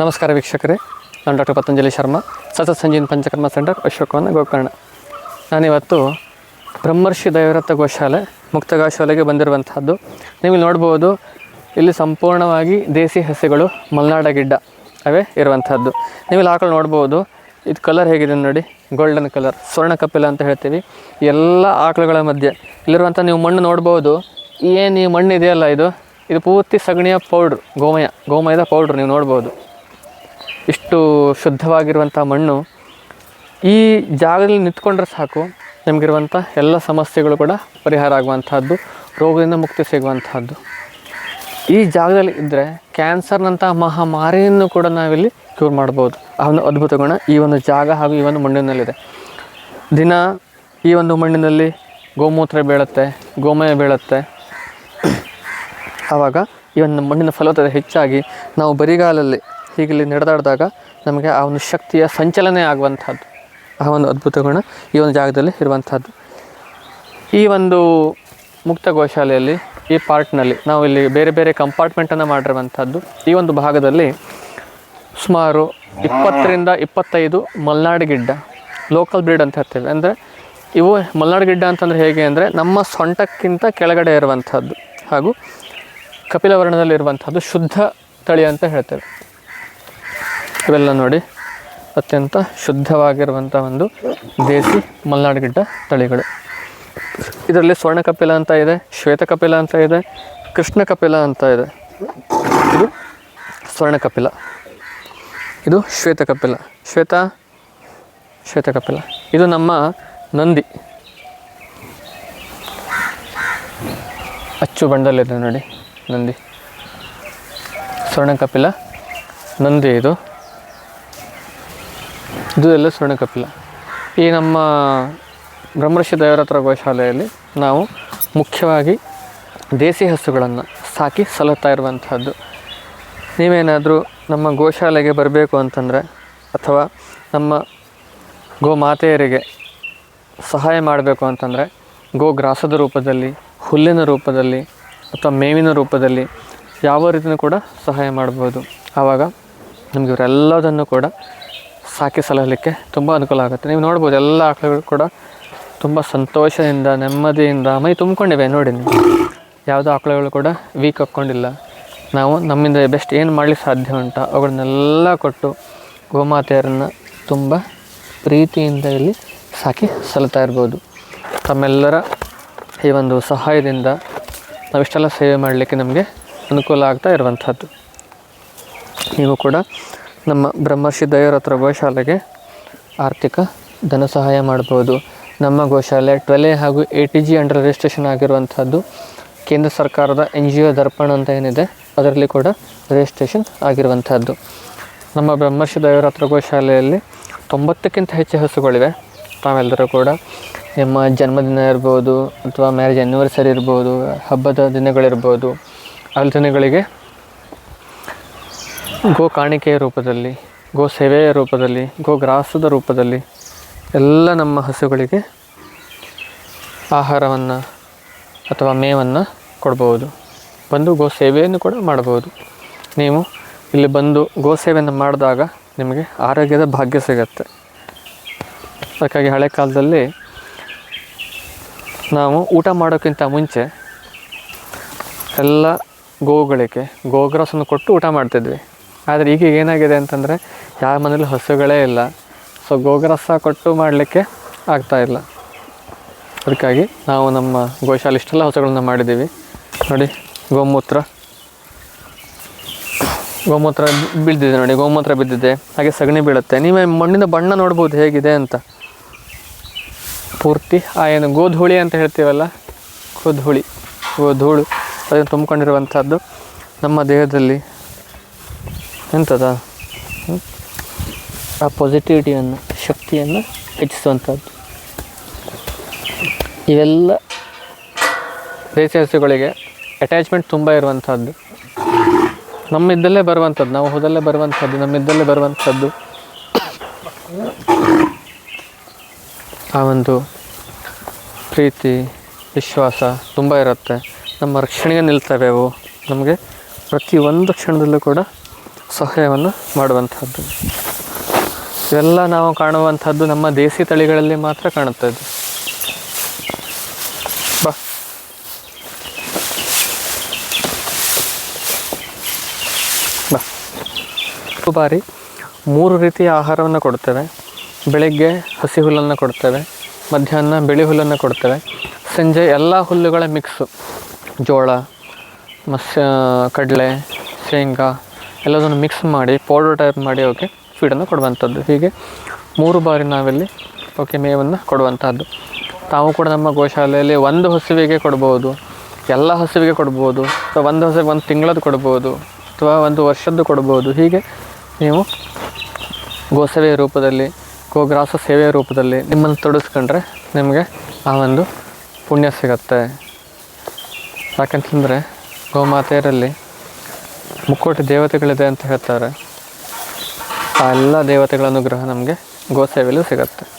ನಮಸ್ಕಾರ ವೀಕ್ಷಕರೇ. ನಾನು ಡಾಕ್ಟರ್ ಪತಂಜಲಿ ಶರ್ಮಾ, ಸತತ್ ಸಂಜೀನ್ ಪಂಚಕರ್ಮ ಸೆಂಟರ್, ಅಶೋಕವನ ಗೋಕರ್ಣ. ನಾನಿವತ್ತು ಬ್ರಹ್ಮರ್ಷಿ ದೈವರಥ ಗೋಶಾಲೆ ಮುಕ್ತ ಗೋಶಾಲೆಗೆ ಬಂದಿರುವಂತಹದ್ದು. ನೀವು ನೋಡ್ಬೋದು, ಇಲ್ಲಿ ಸಂಪೂರ್ಣವಾಗಿ ದೇಸಿ ಹಸೆಗಳು ಮಲ್ನಾಡ ಗಿಡ್ಡ ಅವೇ ಇರುವಂಥದ್ದು ನೀವು ಇಲ್ಲಿ ಆಕಳು ನೋಡ್ಬೋದು, ಇದು ಕಲರ್ ಹೇಗಿದೆ ನೋಡಿ ಗೋಲ್ಡನ್ ಕಲರ್ ಸ್ವರ್ಣ ಕಪಿಲ ಅಂತ ಹೇಳ್ತೀವಿ. ಎಲ್ಲ ಆಕಳುಗಳ ಮಧ್ಯೆ. ಇಲ್ಲಿರುವಂಥ ನೀವು ಮಣ್ಣು ನೋಡ್ಬೋದು, ಏನು ಈ ಮಣ್ಣು ಇದೆಯಲ್ಲ ಇದು? ಇದು ಪೂರ್ತಿ ಸಗಣಿಯ ಪೌಡ್ರ್ ಗೋಮಯ, ಗೋಮಯದ ಪೌಡ್ರ್ ನೀವು ನೋಡ್ಬೋದು. ಇಷ್ಟು ಶುದ್ಧವಾಗಿರುವಂಥ ಮಣ್ಣು ಈ ಜಾಗದಲ್ಲಿ ನಿಂತ್ಕೊಂಡ್ರೆ ಸಾಕು. ನಮಗಿರುವಂಥ ಎಲ್ಲ ಸಮಸ್ಯೆಗಳು ಕೂಡ ಪರಿಹಾರ ಆಗುವಂಥದ್ದು ರೋಗದಿಂದ ಮುಕ್ತಿ ಸಿಗುವಂಥದ್ದು ಈ ಜಾಗದಲ್ಲಿ ಇದ್ದರೆ ಕ್ಯಾನ್ಸರ್ನಂಥ ಮಹಾಮಾರಿಯನ್ನು ಕೂಡ ನಾವಿಲ್ಲಿ ಕ್ಯೂರ್ ಮಾಡ್ಬೋದು. ಆ ಒಂದು ಅದ್ಭುತ ಗುಣ, ಈ ಒಂದು ಜಾಗ ಹಾಗೂ ಈ ಒಂದು ಮಣ್ಣಿನಲ್ಲಿದೆ. ದಿನ ಈ ಒಂದು ಮಣ್ಣಿನಲ್ಲಿ ಗೋಮೂತ್ರ ಬೀಳುತ್ತೆ, ಗೋಮಯ ಬೀಳುತ್ತೆ. ಆವಾಗ ಈ ಒಂದು ಮಣ್ಣಿನ ಫಲವತ್ತತೆ ಹೆಚ್ಚಾಗಿ ನಾವು ಬರಿಗಾಲಲ್ಲಿ ಹೀಗೆ ಇಲ್ಲಿ ನಡೆದಾಡಿದಾಗ ನಮಗೆ ಆ ಒಂದು ಶಕ್ತಿಯ ಸಂಚಲನೆ ಆಗುವಂಥದ್ದು, ಆ ಒಂದು ಅದ್ಭುತ ಗುಣ ಈ ಒಂದು ಜಾಗದಲ್ಲಿ ಇರುವಂಥದ್ದು. ಈ ಒಂದು ಮುಕ್ತ ಗೋಶಾಲೆಯಲ್ಲಿ ಈ ಪಾರ್ಟ್ನಲ್ಲಿ ನಾವು ಇಲ್ಲಿ ಬೇರೆ ಬೇರೆ ಕಂಪಾರ್ಟ್ಮೆಂಟನ್ನು ಮಾಡಿರುವಂಥದ್ದು. ಈ ಒಂದು ಭಾಗದಲ್ಲಿ ಸುಮಾರು ಇಪ್ಪತ್ತರಿಂದ ಇಪ್ಪತ್ತೈದು ಮಲೆನಾಡು ಗಿಡ್ಡ ಲೋಕಲ್ ಬ್ರೀಡ್ ಅಂತ ಹೇಳ್ತೇವೆ. ಅಂದರೆ ಇವು ಮಲ್ನಾಡು ಗಿಡ್ಡ ಅಂತಂದರೆ ಹೇಗೆ ಅಂದರೆ ನಮ್ಮ ಸೊಂಟಕ್ಕಿಂತ ಕೆಳಗಡೆ ಇರುವಂಥದ್ದು ಹಾಗೂ ಕಪಿಲವರ್ಣದಲ್ಲಿರುವಂಥದ್ದು ಶುದ್ಧ ತಳಿ ಅಂತ ಹೇಳ್ತೇವೆ. ಇವೆಲ್ಲ ನೋಡಿ. ಅತ್ಯಂತ ಶುದ್ಧವಾಗಿರುವಂಥ ಒಂದು ದೇಸಿ ಮಲ್ನಾಡು ಗಿಡ್ಡ ತಳಿಗಳು. ಇದರಲ್ಲಿ ಸ್ವರ್ಣ ಕಪಿಲ ಅಂತ ಇದೆ, ಶ್ವೇತ ಕಪಿಲ ಅಂತ ಇದೆ, ಕೃಷ್ಣ ಕಪಿಲ ಅಂತ ಇದೆ. ಇದು ಸ್ವರ್ಣ ಕಪಿಲ. ಇದು ಶ್ವೇತ ಕಪಿಲ. ಶ್ವೇತ ಶ್ವೇತ ಕಪಿಲ. ಇದು ನಮ್ಮ ನಂದಿ. ಅಚ್ಚು ಬಣ್ಣದಲ್ಲಿದೆ ನೋಡಿ, ನಂದಿ. ಸ್ವರ್ಣ ಕಪಿಲ, ನಂದಿ ಇದು. ಇದು ಎಲ್ಲ ಸ್ವರ್ಣ ಕಪಿಲ ಈ ನಮ್ಮ ಬ್ರಹ್ಮರ್ಷಿ ದೇವರತ್ರ ಗೋಶಾಲೆಯಲ್ಲಿ ನಾವು ಮುಖ್ಯವಾಗಿ ದೇಸಿ ಹಸುಗಳನ್ನು ಸಾಕಿ ಸಲುತ್ತಾ ಇರುವಂತಹದ್ದು. ನೀವೇನಾದರೂ ನಮ್ಮ ಗೋಶಾಲೆಗೆ ಬರಬೇಕು ಅಂತಂದರೆ ಅಥವಾ ನಮ್ಮ ಗೋಮಾತೆಯರಿಗೆ ಸಹಾಯ ಮಾಡಬೇಕು ಅಂತಂದರೆ ಗೋಗ್ರಾಸದ ರೂಪದಲ್ಲಿ, ಹುಲ್ಲಿನ ರೂಪದಲ್ಲಿ ಅಥವಾ ಮೇವಿನ ರೂಪದಲ್ಲಿ ಯಾವ ರೀತಿಯೂ ಕೂಡ ಸಹಾಯ ಮಾಡ್ಬೋದು. ಆವಾಗ ನಮಗೆ ಇವರೆಲ್ಲದನ್ನು ಕೂಡ ಸಾಕಿ ಸಲಹಲಿಕ್ಕೆ ತುಂಬ ಅನುಕೂಲ ಆಗುತ್ತೆ. ನೀವು ನೋಡ್ಬೋದು ಎಲ್ಲ ಆಕಳುಗಳು ಕೂಡ ತುಂಬ ಸಂತೋಷದಿಂದ, ನೆಮ್ಮದಿಯಿಂದ, ಮೈ ತುಂಬಿಕೊಂಡಿವೆ ನೋಡಿ ನೀವು. ಯಾವುದೋ ಆಕಳುಗಳು ಕೂಡ ವೀಕ್ ಹಾಕ್ಕೊಂಡಿಲ್ಲ ನಾವು ನಮ್ಮಿಂದ ಬೆಸ್ಟ್ ಏನು ಮಾಡಲಿಕ್ಕೆ ಸಾಧ್ಯ ಉಂಟ ಅವುಗಳನ್ನೆಲ್ಲ ಕೊಟ್ಟು ಗೋಮಾತೆಯರನ್ನು ತುಂಬ ಪ್ರೀತಿಯಿಂದ ಇಲ್ಲಿ ಸಾಕಿ ಸಲ್ತಾ ಇರ್ಬೋದು. ತಮ್ಮೆಲ್ಲರ ಈ ಒಂದು ಸಹಾಯದಿಂದ ನಾವಿಷ್ಟೆಲ್ಲ ಸೇವೆ ಮಾಡಲಿಕ್ಕೆ ನಮಗೆ ಅನುಕೂಲ ಆಗ್ತಾ ಇರುವಂಥದ್ದು ನೀವು ಕೂಡ ನಮ್ಮ ಬ್ರಹ್ಮರ್ಷಿ ಹತ್ರ ಗೋಶಾಲೆಗೆ ಆರ್ಥಿಕ ಧನ ಸಹಾಯ ಮಾಡ್ಬೋದು. ನಮ್ಮ ಗೋಶಾಲೆ ಟ್ವೆಲ್ ಹಾಗೂ A T G under registration ಆಗಿರುವಂಥದ್ದು ಕೇಂದ್ರ ಸರ್ಕಾರದ ಎನ್ ಜಿ ಒ ದರ್ಪಣ ಅಂತ ಏನಿದೆ, ಅದರಲ್ಲಿ ಕೂಡ ರಿಜಿಸ್ಟ್ರೇಷನ್ ಆಗಿರುವಂಥದ್ದು. ನಮ್ಮ ಬ್ರಹ್ಮರ್ಷಿ ದಯೋರತ್ರ ಹತ್ರ ಗೋಶಾಲೆಯಲ್ಲಿ ತೊಂಬತ್ತಕ್ಕಿಂತ ಹೆಚ್ಚು ಹಸುಗಳಿವೆ ತಾವೆಲ್ಲರೂ ಕೂಡ ನಿಮ್ಮ ಜನ್ಮದಿನ ಇರ್ಬೋದು, ಅಥವಾ ಮ್ಯಾರೇಜ್ ಆ್ಯನಿವರ್ಸರಿ ಇರ್ಬೋದು, ಹಬ್ಬದ ದಿನಗಳಿರ್ಬೋದು ಆ ದಿನಗಳಿಗೆ ಗೋ ಕಾಣಿಕೆಯ ರೂಪದಲ್ಲಿ ಗೋ ಸೇವೆಯ ರೂಪದಲ್ಲಿ ಗೋ ಗ್ರಾಸದ ರೂಪದಲ್ಲಿ ಎಲ್ಲ ನಮ್ಮ ಹಸುಗಳಿಗೆ ಆಹಾರವನ್ನು ಅಥವಾ ಮೇವನ್ನು ಕೊಡ್ಬೋದು. ಬಂದು ಗೋ ಸೇವೆಯನ್ನು ಕೂಡ ಮಾಡಬಹುದು. ನೀವು ಇಲ್ಲಿ ಬಂದು ಗೋ ಸೇವೆಯನ್ನು ಮಾಡಿದಾಗ ನಿಮಗೆ ಆರೋಗ್ಯದ ಭಾಗ್ಯ ಸಿಗತ್ತೆ. ಅದಕ್ಕಾಗಿ ಹಳೆ ಕಾಲದಲ್ಲಿ ನಾವು ಊಟ ಮಾಡೋಕ್ಕಿಂತ ಮುಂಚೆ ಎಲ್ಲ ಗೋಗಳಿಗೆ ಗೋಗ್ರಾಸನ್ನು ಕೊಟ್ಟು ಊಟ ಮಾಡ್ತಿದ್ವಿ. ಆದರೆ ಈಗ ಏನಾಗಿದೆ ಅಂತಂದರೆ ಯಾರ ಮನೇಲಿ ಹಸುಗಳೇ ಇಲ್ಲ. ಸೊ ಗೋಗ್ರಸ ಕೊಟ್ಟು ಮಾಡಲಿಕ್ಕೆ ಇಲ್ಲ. ಅದಕ್ಕಾಗಿ ನಾವು ನಮ್ಮ ಗೋಶಾಲೆ ಇಷ್ಟೆಲ್ಲ ಹಸುಗಳನ್ನ ಮಾಡಿದ್ದೀವಿ. ನೋಡಿ, ಗೋಮೂತ್ರ. ಗೋಮೂತ್ರ ಬಿದ್ದಿದೆ ನೋಡಿ, ಗೋಮೂತ್ರ ಬಿದ್ದಿದೆ. ಹಾಗೆ ಸಗಣಿ ಬೀಳುತ್ತೆ. ನೀವೇ ಮಣ್ಣಿನ ಬಣ್ಣ ನೋಡ್ಬೋದು ಹೇಗಿದೆ ಅಂತ. ಪೂರ್ತಿ, ಆ ಏನು ಗೋಧೂಳಿ ಅಂತ ಹೇಳ್ತೀವಲ್ಲ? ಗೋಧೂಳಿ, ಗೋಧೂಳು. ಅದನ್ನು ತುಂಬಿಕೊಂಡಿರುವಂಥದ್ದು ನಮ್ಮ ದೇಹದಲ್ಲಿ. ಎಂಥದ ಆ ಪಾಸಿಟಿವಿಟಿಯನ್ನು ಶಕ್ತಿಯನ್ನು ಹೆಚ್ಚಿಸುವಂಥದ್ದು. ಇವೆಲ್ಲ ದೇಸಿ ಅಟ್ಯಾಚ್ಮೆಂಟ್ ತುಂಬ ಇರುವಂಥದ್ದು. ನಮ್ಮಿದ್ದಲ್ಲೇ ಬರುವಂಥದ್ದು, ನಾವು ಹೋದಲ್ಲೇ ಬರುವಂಥದ್ದು, ನಮ್ಮಿದ್ದಲ್ಲೇ ಬರುವಂಥದ್ದು. ಆ ಒಂದು ಪ್ರೀತಿ, ವಿಶ್ವಾಸ ತುಂಬ ಇರುತ್ತೆ. ನಮ್ಮ ರಕ್ಷಣೆಗೆ ನಿಲ್ತವೆ ಅವು. ನಮಗೆ ಪ್ರತಿಯೊಂದು ಕ್ಷಣದಲ್ಲೂ ಕೂಡ ಸಹಾಯವನ್ನು ಮಾಡುವಂಥದ್ದು. ಇವೆಲ್ಲ ನಾವು ಕಾಣುವಂಥದ್ದು ನಮ್ಮ ದೇಸಿ ತಳಿಗಳಲ್ಲಿ ಮಾತ್ರ ಕಾಣುತ್ತದೆ ಬಾ. ಬಾ. ಬಾರಿ ಮೂರು ರೀತಿಯ ಆಹಾರವನ್ನು ಕೊಡ್ತೇವೆ. ಬೆಳಗ್ಗೆ ಹಸಿ ಹುಲ್ಲನ್ನು ಕೊಡ್ತೇವೆ, ಮಧ್ಯಾಹ್ನ ಬಿಳಿ ಹುಲ್ಲನ್ನು ಕೊಡ್ತೇವೆ, ಸಂಜೆ ಎಲ್ಲ ಹುಲ್ಲುಗಳ ಮಿಕ್ಸು ಜೋಳ, ಮಸ್, ಕಡಲೆ, ಶೇಂಗಾ ಎಲ್ಲದನ್ನು ಮಿಕ್ಸ್ ಮಾಡಿ ಪೌಡರ್ ಟೈಪ್ ಮಾಡಿ ಅವಕ್ಕೆ ಫೀಡನ್ನು ಕೊಡುವಂಥದ್ದು. ಹೀಗೆ ಮೂರು ಬಾರಿ ನಾವಿಲ್ಲಿ ಅವಕ್ಕೆ ಮೇವನ್ನು ಕೊಡುವಂಥದ್ದು. ತಾವು ಕೂಡ ನಮ್ಮ ಗೋಶಾಲೆಯಲ್ಲಿ ಒಂದು ಹಸುವಿಗೆ ಕೊಡ್ಬೋದು, ಎಲ್ಲ ಹಸುವಿಗೆ ಕೊಡ್ಬೋದು, ಅಥವಾ ಒಂದು ಹಸುವಿಗೆ ಒಂದು ತಿಂಗಳದ್ದು ಕೊಡ್ಬೋದು, ಅಥವಾ ಒಂದು ವರ್ಷದ್ದು ಕೊಡ್ಬೋದು. ಹೀಗೆ ನೀವು ಗೋಸೇವೆಯ ರೂಪದಲ್ಲಿ, ಗೋಗ್ರಾಸ ಸೇವೆಯ ರೂಪದಲ್ಲಿ ನಿಮ್ಮನ್ನು ತೊಡಸ್ಕೊಂಡ್ರೆ ನಿಮಗೆ ಆ ಒಂದು ಪುಣ್ಯ ಸಿಗತ್ತೆ. ಯಾಕಂತಂದರೆ ಗೋಮಾತೆಯರಲ್ಲಿ ಮುಕ್ಕೋಟಿ ದೇವತೆಗಳಿದೆ ಅಂತ ಹೇಳ್ತಾರೆ. ಆ ಎಲ್ಲ ದೇವತೆಗಳ ಅನುಗ್ರಹ ನಮಗೆ ಗೋಸೇವೆಯಲ್ಲೂ ಸಿಗತ್ತೆ.